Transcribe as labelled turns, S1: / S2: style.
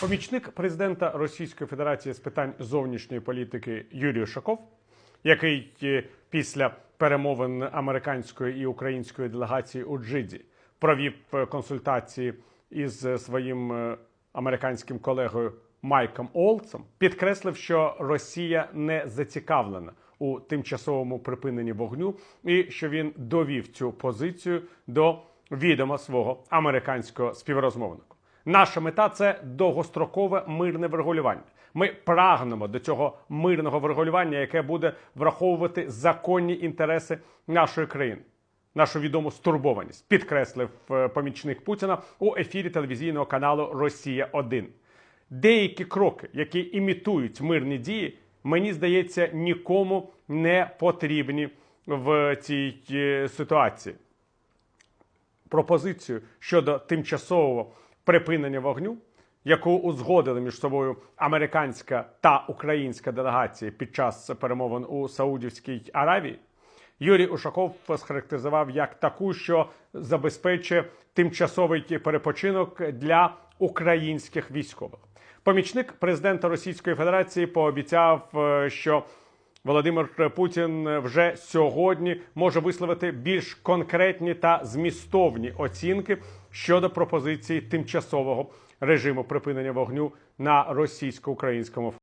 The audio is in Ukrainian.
S1: Помічник президента Російської Федерації з питань зовнішньої політики Юрій Ушаков, який е, після перемовин американської і української делегації у Джиді провів е, консультації із е, своїм американським колегою Майком Олцем, підкреслив, що Росія не зацікавлена у тимчасовому припиненні вогню, і що він довів цю позицію до відома свого американського співрозмовника. Наша мета це довгострокове мирне врегулювання. Ми прагнемо до цього мирного врегулювання, яке буде враховувати законні інтереси нашої країни. Нашу відому стурбованість підкреслив е, помічник Путіна у ефірі телевізійного каналу Росія 1 Деякі кроки, які імітують мирні дії, мені здається, нікому не потрібні в цій е, ситуації пропозицію щодо тимчасового припинення вогню, яку узгодили між собою американська та українська делегації під час перемовин у Саудівській Аравії, Юрій Ушаков схарактеризував як таку, що забезпечує тимчасовий перепочинок для українських військових. Помічник президента Російської Федерації пообіцяв, е, що Володимир Путін вже сьогодні може висловити більш конкретні та змістовні оцінки щодо пропозиції тимчасового режиму припинення вогню на російсько-українському